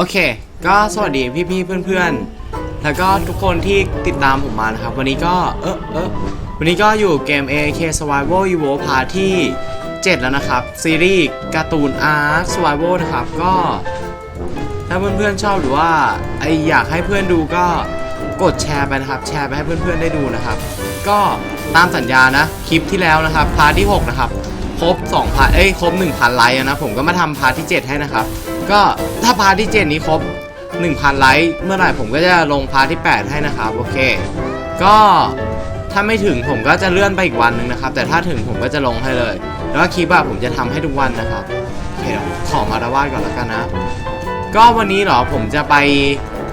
โอเค ก็สวัสดีพี่ๆเพื่อนๆแล้วก็ทุกคนที่ติดตามผมมานะครับ วันนี้ก็เออเออวันนี้ก็อยู่เกม AK Survival Evo Part ที่ 7 แล้วนะครับ ซีรีส์การ์ตูน Ark Survival นะครับ ก็ถ้าเพื่อนๆชอบหรือว่าไออยากให้เพื่อนดูก็กดแชร์ไปนะครับ แชร์ไปให้เพื่อนๆได้ดูนะครับ ก็ตามสัญญานะ คลิปที่แล้วนะครับ พาร์ทที่ 6 นะครับ ครบ2พาร์ทเอ้ย ครบ 1,000 ไลค์นะ ผมก็มาทำพาร์ทที่ 7 ให้นะครับ ก็ถ้าพาร์ทที่ 7 นี้ครบ 1,000 ไลค์เมื่อไหร่ผมก็จะลงพาร์ทที่ 8 ให้นะครับ โอเค ก็ถ้าไม่ถึงผมก็จะเลื่อนไปอีกวันหนึ่งนะครับ แต่ถ้าถึงผมก็จะลงให้เลย แล้วก็คลิปอะผมจะทำให้ทุกวันนะครับโอเคเดี๋ยวขอมาดาวาดก่อนแล้วกันนะ ก็วันนี้เหรอผมจะไป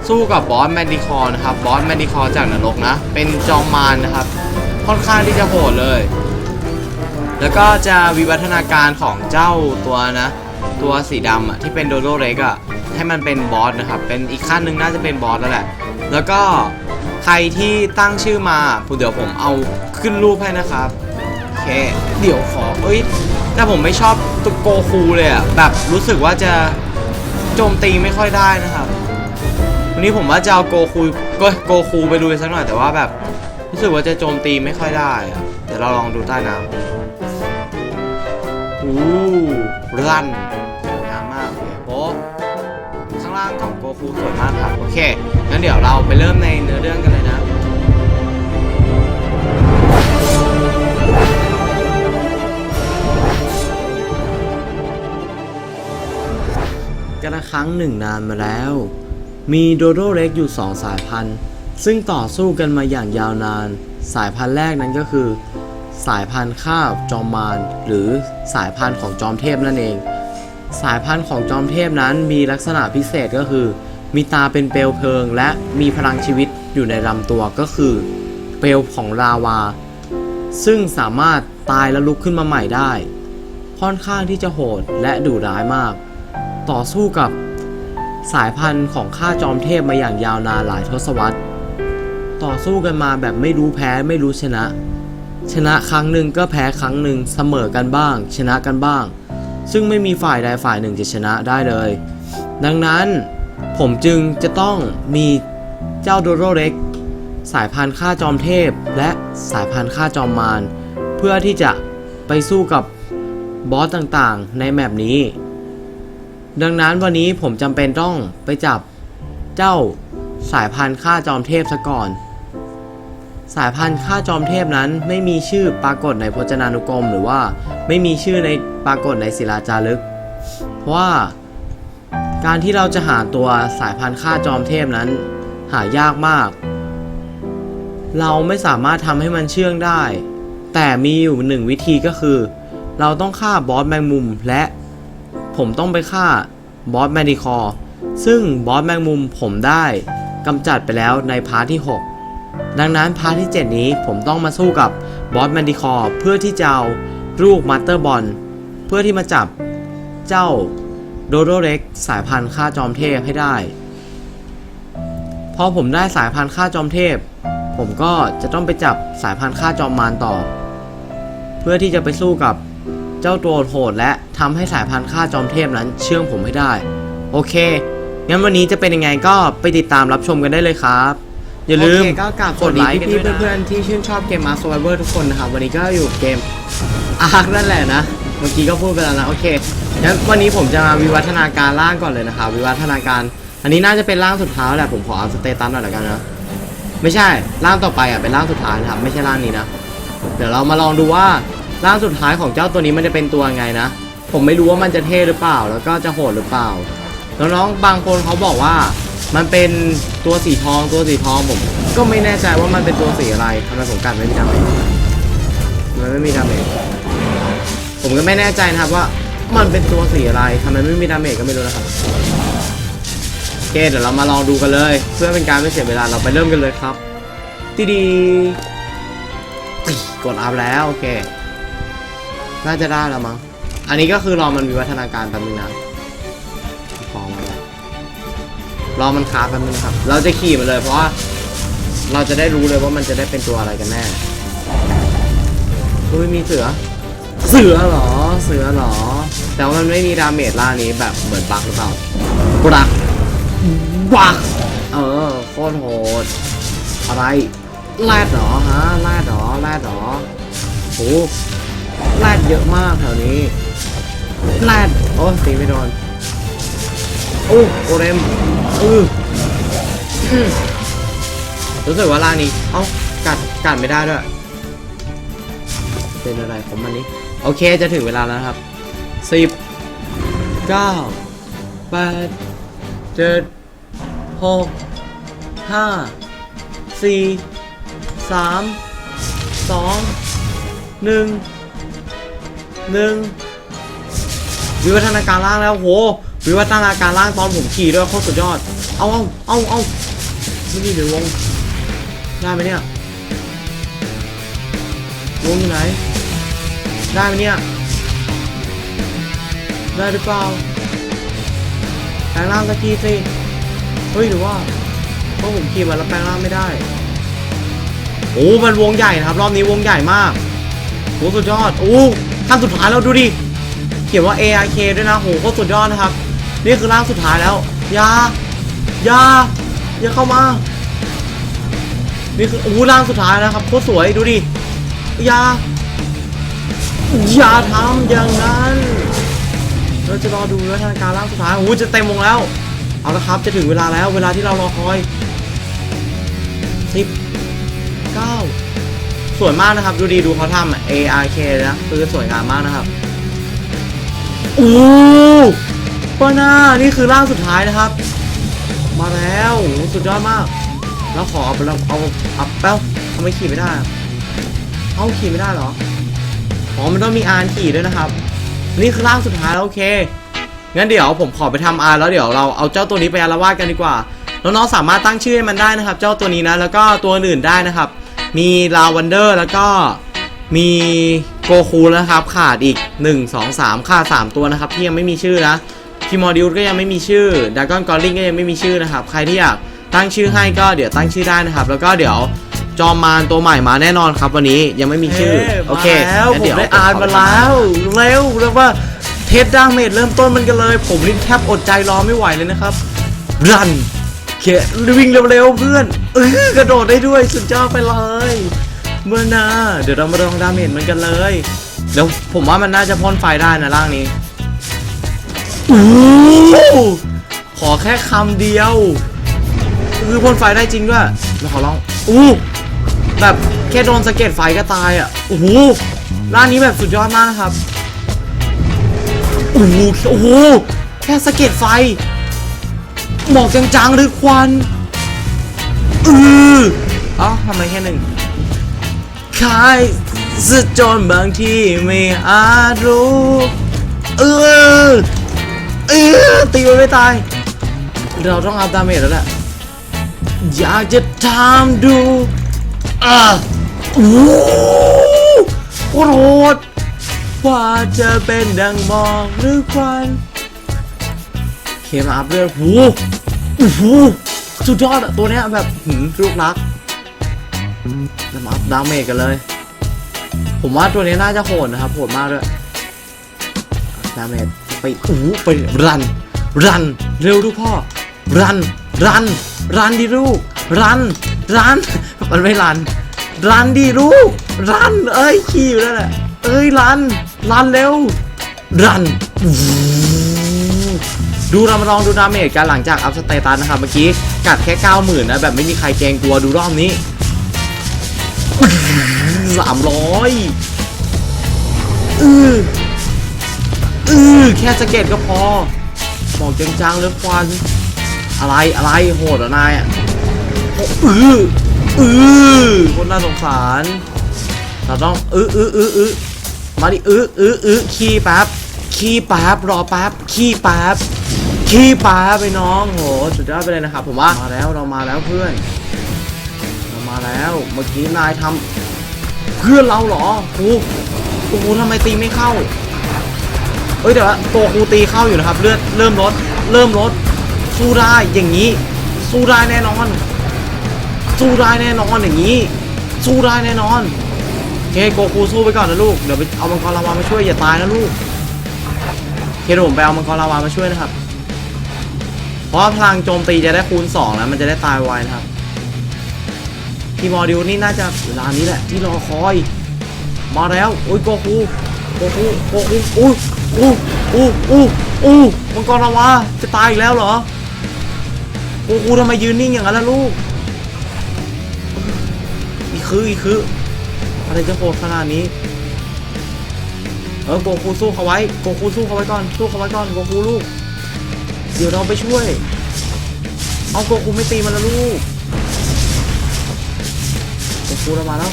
สู้กับบอสแมนดิคอนะครับบอสแมนดิคอจากนรกนะ เป็นจอมมารนะครับ ค่อนข้างที่จะโหดเลย แล้วก็จะวิวัฒนาการของเจ้าตัวนะ ตัวสีดำอะที่เป็นโดโดเร็กอะให้มันเป็นบอสนะครับ เป็นอีกขั้นหนึ่งน่าจะเป็นบอสแล้วแหละ แล้วก็ใครที่ตั้งชื่อมาเดี๋ยวผมเอาขึ้นรูปให้นะครับโอเคเดี๋ยวขอเอ้ยแต่ผมไม่ชอบตุกโกคูเลยอะแบบรู้สึกว่าจะโจมตีไม่ค่อยได้นะครับวันนี้ผมว่าจะเอาโกคูก็โกคูไปดูสักหน่อยแต่ว่าแบบรู้สึกว่าจะโจมตีไม่ค่อยได้อะเดี๋ยวเราลองดูใต้น้ำ อู้รันสวยงามมากโอเคโป๊ะข้างล่างของโกคูสวยมากครับโอเคงั้นเดี๋ยวเราไปเริ่มในเนื้อเรื่องกันเลยนะกระครั้งหนึ่งนานมาแล้ว มีโดโดเร็กอยู่สองสายพันธุ์ ซึ่งต่อสู้กันมาอย่างยาวนาน สายพันธุ์แรกนั้นก็คือ สายพันธุ์ข้าบจอมมารหรือสายพันธุ์ของจอมเทพนั่นเอง สายพันธุ์ของจอมเทพนั้นมีลักษณะพิเศษก็คือ มีตาเป็นเปลวเพลิง และมีพลังชีวิตอยู่ในลำตัวก็คือ เปลวของลาวา ซึ่งสามารถตายแล้วลุกขึ้นมาใหม่ได้ ค่อนข้างที่จะโหดและดุร้ายมาก ต่อสู้กับสายพันธุ์ของข้าจอมเทพมาอย่างยาวนานหลายทศวรรษ ต่อสู้กันมาแบบไม่รู้แพ้ไม่รู้ชนะ ชนะครั้งหนึ่งก็แพ้ครั้งหนึ่งเสมอกันบ้าง ชนะกันบ้าง ซึ่งไม่มีฝ่ายใดฝ่ายหนึ่งจะชนะได้เลย ดังนั้นผมจึงจะต้องมีเจ้าโดโรเร็กสายพันธุ์ข้าจอมเทพ และสายพันธุ์ข้าจอมมารเพื่อที่จะไปสู้กับบอสต่างๆ ในแมปนี้ ดังนั้นวันนี้ผมจำเป็นต้องไปจับเจ้าสายพันธุ์ข้าจอมเทพซะก่อน สายพันธุ์ข้าจอมเทพนั้นไม่มีชื่อปรากฏในพจนานุกรม หรือว่าไม่มีชื่อในปรากฏในศิลาจารึก เพราะว่าการที่เราจะหาตัวสายพันธุ์ข้าจอมเทพนั้น หายากมาก เราไม่สามารถทำให้มันเชื่องได้ แต่มีอยู่หนึ่งวิธีก็คือ เราต้องฆ่าบอสแมงมุมและผมต้องไปฆ่าบอสแมนดิคอร์ซึ่งบอสแมงมุมผมได้กำจัดไปแล้วในพาร์ทที่ 6 ดังนั้นพาร์ทที่ 7 นี้ผมต้องมาสู้กับบอสแมนดิคอร์เพื่อที่จะเอาลูกมาสเตอร์บอลเพื่อที่มาจับเจ้าโดโดเร็กสายพันธุ์ฆ่าจอมเทพให้ได้พอผมได้สายพันธุ์ฆ่าจอมเทพ ผมก็จะต้องไปจับสายพันธุ์ฆ่าจอมมารต่อ เพื่อที่จะไปสู้กับเจ้าตัวโหดและทำให้สายพันธุ์ฆ่าจอมเทพนั้น เชื่องผมให้ได้ โอเคงั้นวันนี้จะเป็นยังไงก็ไปติดตามรับชมกันได้เลยครับ อย่าลืมโอเคก็กราบกดไลค์สวัสดีพี่เพื่อนๆเพื่อนๆที่ชื่นชอบเกม Ark Survivor ทุกคนนะครับวันนี้ก็อยู่เกม Ark นั่นแหละนะ เมื่อกี้ก็พูดไปแล้วนะโอเคงั้นวันนี้ผมจะมาวิวัฒนาการร่างก่อนเลยนะครับวิวัฒนาการ อันนี้น่าจะเป็นร่างสุดท้ายแหละผมขอเอาสเตตัสหน่อยละกันนะไม่ใช่ร่างต่อไปอะเป็นร่างสุดท้ายนะครับไม่ใช่ร่างนี้นะ เดี๋ยวเรามาลองดูว่าร่างสุดท้ายของเจ้าตัวนี้มันจะเป็นตัวไงนะ ผมไม่รู้ว่ามันจะเท่หรือเปล่า แล้วก็จะโหดหรือเปล่าน้องๆบางคนเขาบอกว่า มันเป็นตัวสีทองตัวสีทองผม ก็ไม่แน่ใจว่ามันเป็นตัวสีอะไรทำไมผมกันไม่มีดาเมจทำไมไม่มีดาเมจผมก็ไม่แน่ใจนะครับว่ามันเป็นตัวสีอะไรทำไมไม่มีดาเมจก็ไม่รู้นะครับโอเคเดี๋ยวเรามาลองดูกันเลย เพื่อเป็นการไม่เสียเวลาเราไปเริ่มกันเลยครับตีดีกดอัพแล้วโอเค น่าจะได้แล้วมั้ง อันนี้ก็คือรอมันวิวัฒนาการแป๊บนึงนะ รอมันคาแป๊บนึงครับ เราจะขี่มันเลยเพราะว่าเราจะได้รู้เลยว่ามันจะได้เป็นตัวอะไรกันแน่อุ้ยมีเสือ เสือเหรอ เสือเหรอ แต่ว่ามันไม่มีดาเมจล่านี้แบบเหมือนปักหรือเปล่าปักวักเออโคตรโหด อะไรแรดเหรอฮะแรดเหรอแรดเหรอโหแรดเยอะมากแถวนี้แรดโอ้ตีไม่โดน โอ้โอเรมอืออืมรู้สึกว่าล่างนี้ เอ้ากัดกัดไม่ได้ด้วย เป็นอะไรของมันนี้ โอเคจะถึงเวลาแล้วครับสิบเก้าแปดเจ็ดหกห้าสี่สามสองหนึ่งหนึ่งวิวัฒนาการล่างแล้วโห วิวัฒนาการล่างตอนผมขี่ด้วยโคตรสุดยอด เอาเอาเอาเอาไม่ดีเดี๋ยววง ได้ไหมเนี่ย วงอยู่ไหน ได้ไหมเนี่ย ได้หรือเปล่าแปลงร่างสักทีสิ เฮ้ยหรือว่าเพราะผมขี่มาแล้วแปลงร่างไม่ได้ โอ้มันวงใหญ่นะครับ รอบนี้วงใหญ่มากโหสุดยอด โอ้ขั้นสุดท้ายแล้วดูดิ เขียนว่า ARK ด้วยนะ โหโคตรสุดยอดนะครับ นี่คือร่างสุดท้ายแล้วอยาอยาอย่าเข้ามา นี่คือโอ้ร่างสุดท้ายแล้วครับโคตรสวยดูดิอยาอย่าทำอย่างนั้น เราจะรอดูวิวัฒนการร่างสุดท้ายโอ้จะเต็มวงแล้ว เอาละครับจะถึงเวลาแล้ว เวลาที่เรารอคอยสิบเก้าสวยมากนะครับ ดูดีดูเขาทำอะ ARK นะคือสวยงามมากนะครับโอ้ ป้าหน้านี่คือร่างสุดท้ายนะครับ มาแล้วโหสุดยอดมาก แล้วขอเอาไปแล้วเอาเอาแป๊บทำไมขี่ไม่ได้เอาขี่ไม่ได้เหรออ๋อมันต้องมีอาร์ขี่ด้วยนะครับ นี่คือร่างสุดท้ายแล้วโอเคงั้นเดี๋ยวผมขอไปทำอาร์แล้วเดี๋ยวเราเอาเจ้าตัวนี้ไปอารวาสกันดีกว่าน้องๆสามารถตั้งชื่อให้มันได้นะครับ เจ้าตัวนี้นะแล้วก็ตัวอื่นได้นะครับ มีลาวันเดอร์แล้วก็มีโกคูนะครับ ขาดอีก 1 2 3 ขาด 3 ตัวนะครับ ที่ยังไม่มีชื่อนะ คิมอดิวก็ยังไม่มีชื่อดากอนกอลิงก็ยังไม่มีชื่อนะครับ ใครที่อยากตั้งชื่อให้ก็เดี๋ยวตั้งชื่อได้นะครับ แล้วก็เดี๋ยวจอมมารตัวใหม่มาแน่นอนครับ วันนี้ยังไม่มีชื่อ โอเคแล้วงั้นผมเดี๋ยวได้อ่านมาแล้วเร็วเรียกว่าเทสดาเมจเริ่มต้นมันกันเลย ผมนี่แทบอดใจรอไม่ไหวเลยนะครับ รันเขวิ่งเร็วๆเพื่อนเออกระโดดได้ด้วยสุดยอดไปเลยเมื่อนาเดี๋ยวเรามาลองดาเมจมันกันเลยเดี๋ยวผมว่ามันน่าจะพ่นไฟได้นะร่างนี้ อู้ขอแค่คำเดียว คือพ่นไฟได้จริงด้วยแล้วขอลองอู้แบบแค่โดนสะเก็ดไฟก็ตายอะโอ้โหร่างนี้แบบสุดยอดมากนะครับโอ้โหโอ้โหแค่สะเก็ดไฟหมอกจางๆหรือควันอือเอ้าทำไมแค่หนึ่งคายสะจนบางที่ไม่อาจรู้เออ เออตีมันไม่ตาย เราต้องอัพดาเมจแล้วแหละอยากจะทำดูอะโอ้โหโคตรโหดว่าจะเป็นดังมอกหรือควันเคมาอัพเลือดโอ้โหโหสุดยอดอะตัวเนี้ยแบบหืมลูกรักจะมาอัพดาเมจกันเลย ผมว่าตัวนี้น่าจะโหดนะครับโหดมากด้วยดาเมจ ไปอู้ไปรัน รัน เร็วลูกพ่อ รัน รัน รันดิลูก รัน รัน มันไม่รัน รันดิลูก รัน เอ้ยขี่อยู่นั่นแหละเอ้ยรัน รันเร็ว รัน ดูเรามาลองดูดาเมจกันหลังจากอัพสเตตัสนะครับเมื่อกี้กัดแค่90,000นะแบบไม่มีใครเกรงกลัวดูรอบนี้สามร้อยอือ อือแค่สเก็ดก็พอหมอกจางๆเลยควันอะไรอะไรโหดเหรอนายอะโอ้อืออือคนน่าสงสารเราต้องอืออืออืออือมาดิอืออืออือขี้แป๊บขี้แป๊บรอแป๊บขี้แป๊บขี้แป๊บไปน้องโหสุดยอดไปเลยนะครับผมว่ามาแล้วเรามาแล้วเพื่อน เรามาแล้วเมื่อกี้นายทำเพื่อนเราเหรอโอ้โหโอ้โหทำไมตีไม่เข้า เอ้ยเดี๋ยวนะตัวครูตีเข้าอยู่นะครับ เลือดเริ่มลดเริ่มลดสู้ได้อย่างนี้ สู้ได้แน่นอน สู้ได้แน่นอนอย่างนี้ สู้ได้แน่นอนเคโกคูสู้ไปก่อนนะลูกเดี๋ยวไปเอามังกรลาวามาช่วยอย่าตายนะลูกเคเดี๋ยวผมไปเอามังกรลาวามาช่วยนะครับขอราะว่าพลังโจมตีจะได้คูณ2แล้วมันจะได้ตายไวนะครับพี่มอดิวนี่น่าจะเวลานี้แหละที่รอคอย มาแล้วโอ้ยโกคู โกคูโกคูอู้อู้อู้อู้อู้มังกรลาวาจะตายอีกแล้วเหรอโกคูทำไมยืนนิ่งอย่างนั้นล่ะลูก อีคืออีคือ อะไรจะโหดขนาดนี้ เออโกคูสู้เขาไว้โกคูสู้เขาไว้ก่อนสู้เขาไว้ก่อนโกคูลูก เดี๋ยวเราไปช่วย เอาโกคูไม่ตีมันแล้วลูกโกคูเรามาแล้ว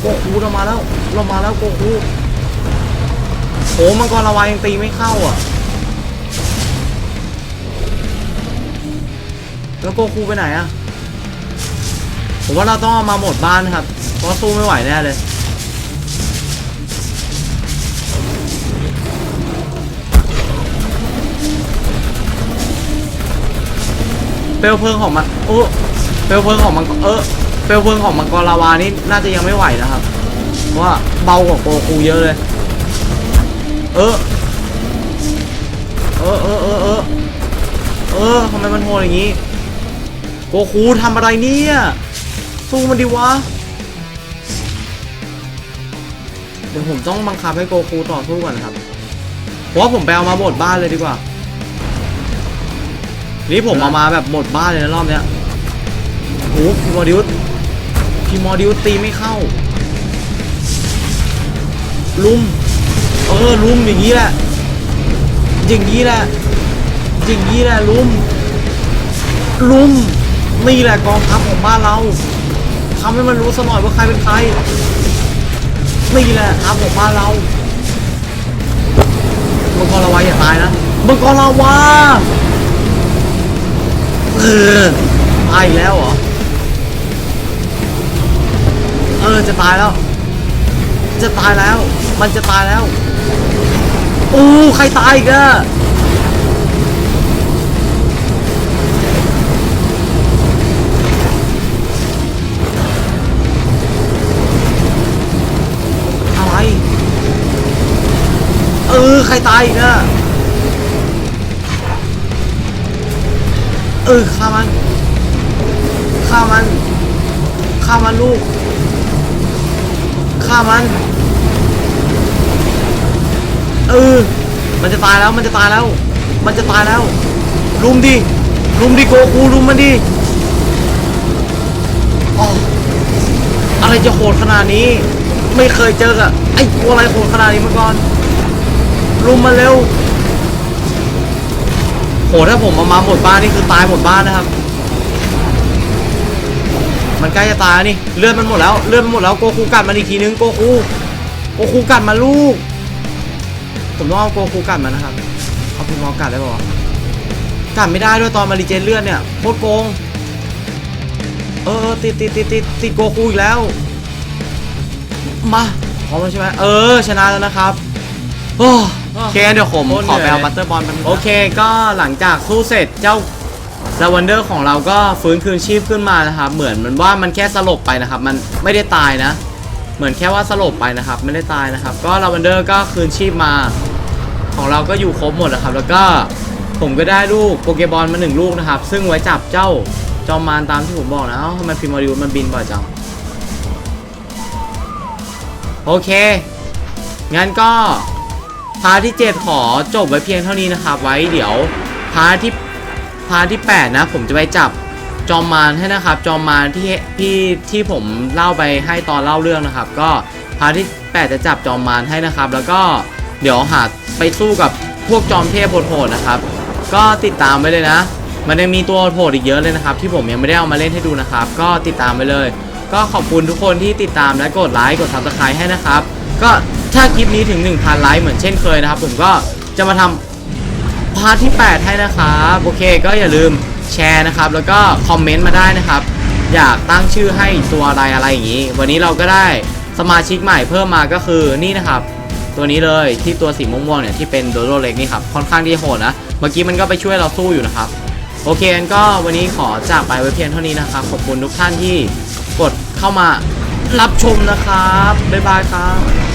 โกคูเรามาแล้ว เรามาแล้วโกคู โอ้มังกรละวายยังตีไม่เข้าอะ แล้วโกคูไปไหนอะ ผมว่าเราต้องเอามาหมดบ้านนะครับ เพราะสู้ไม่ไหวแน่เลยเปลวเพลิงของมันโอ้เปลวเพลิงของมันเออเปลวเพลิงของมังกรลาวานี่น่าจะยังไม่ไหวนะครับเพราะว่าเบากว่าโกคูเยอะเลย เออ เออเออเออเออเออทำไมมันโหดอย่างนี้โกคูทำอะไรเนี่ยสู้มันดิวะ เดี๋ยวผมต้องบังคับให้โกคูต่อสู้ก่อนนะครับเพราะผมไปเอามาบดบ้านเลยดีกว่านี่ผมเอามาแบบหมดบ้านเลยนะรอบเนี้ยโอ้โหพีมอดิวส์พีมอดิวส์ตีไม่เข้า ลุม ออลุมอย่างนี้แหละ อย่างนี้แหละ อย่างนี้แหละลุม ลุม นี่แหละกองทัพของบ้านเราทำให้มันรู้สหน่อยว่าใครเป็นใคร นี่แหละทัพของบ้านเรามังกรลาวาอย่าตายนะมังกรลาวาเออตายแล้วเหรอ เออจะตายแล้ว จะตายแล้ว มันจะตายแล้ว อ้ใครตายอีกอะอะไร เออ ใครตายอีกอะเออฆ่ามันฆ่ามันฆ่ามันลูกฆ่ามัน เออ มันจะตายแล้ว มันจะตายแล้ว มันจะตายแล้ว ลุมดิ ลุมดิโกคูลุมมันดิอ๋ออะไรจะโหดขนาดนี้ ไม่เคยเจออะไอ้ตัวอะไรโหดขนาดนี้มาก่อน ลุมมันเร็วโหถ้าผมเอามาหมดบ้านนี่คือตายหมดบ้านนะครับ มันใกล้จะตายแล้วนี่เลือดมันหมดแล้วเลือดมันหมดแล้วโกคูกัดมันอีกทีนึงโกคูโกคูกัดมาลูก ผมต้องเอาโกคูกัดมันนะครับ เอาพิมอกัดได้ป่าวะกัดไม่ได้ด้วยตอนมารีเจนเลือดเนี่ยโคตรโกงเออเออติดติดติดติดติดโกคูอีกแล้ว มาพร้อมแล้วใช่ไหมเออ ชนะแล้วนะครับโอ้โอเคเดี๋ยวผมขอไปเอาบัตเตอร์บอลมันงโอเคก็หลังจากสู้เสร็จเจ้าลาวันเดอร์ของเราก็ฟื้นคืนชีพขึ้นมานะครับเหมือนมันว่ามันแค่สลบไปนะครับ มันไม่ได้ตายนะ เหมือนแค่ว่าสลบไปนะครับ ไม่ได้ตายนะครับ ก็ลาวันเดอร์ก็คืนชีพมา ของเราก็อยู่ครบหมดนะครับ แล้วก็ผมก็ได้ลูกโปเกบอลมาหนึ่งลูกนะครับ ซึ่งไว้จับเจ้าจอมมารตามที่ผมบอกนะเอ้าทำไมพิมอริวมันบินบ่อยจังโอเค งั้นก็พาร์ทที่ 7 ขอจบไว้เพียงเท่านี้นะครับ ไว้เดี๋ยวพาร์ทที่พาร์ทที่ 8 นะ ผมจะไปจับจอมมารให้นะครับ จอมมารที่ที่ที่ผมเล่าไปให้ตอนเล่าเรื่องนะครับ ก็พาร์ทที่ 8 จะจับจอมมารให้นะครับ แล้วก็ เดี๋ยวหาไปสู้กับพวกจอมเทพโหดๆนะครับ ก็ติดตามไปเลยนะ มันยังมีตัวโหดอีกเยอะเลยนะครับ ที่ผมยังไม่ได้เอามาเล่นให้ดูนะครับ ก็ติดตามไปเลย ก็ขอบคุณทุกคนที่ติดตามและกดไลค์กด subscribe ให้นะครับ ก็ถ้าคลิปนี้ถึง 1,000 ไลค์เหมือนเช่นเคยนะครับ ผมก็จะมาทำพาร์ทที่ 8 ให้นะครับโอเค ก็อย่าลืมแชร์นะครับ แล้วก็คอมเมนต์มาได้นะครับ อยากตั้งชื่อให้ตัวอะไรอะไรอย่างนี้ วันนี้เราก็ได้สมาชิกใหม่เพิ่มมาก็คือนี่นะครับ ตัวนี้เลยที่ตัวสีม่วงๆเนี่ยที่เป็นโดโดเล็กนี่ครับค่อนข้างที่โหดนะเมื่อกี้มันก็ไปช่วยเราสู้อยู่นะครับ โอเคงั้นก็วันนี้ขอจากไปไว้เพียงเท่านี้นะครับขอบคุณทุกท่านที่กดเข้ามารับชมนะครับบ๊ายบายครับ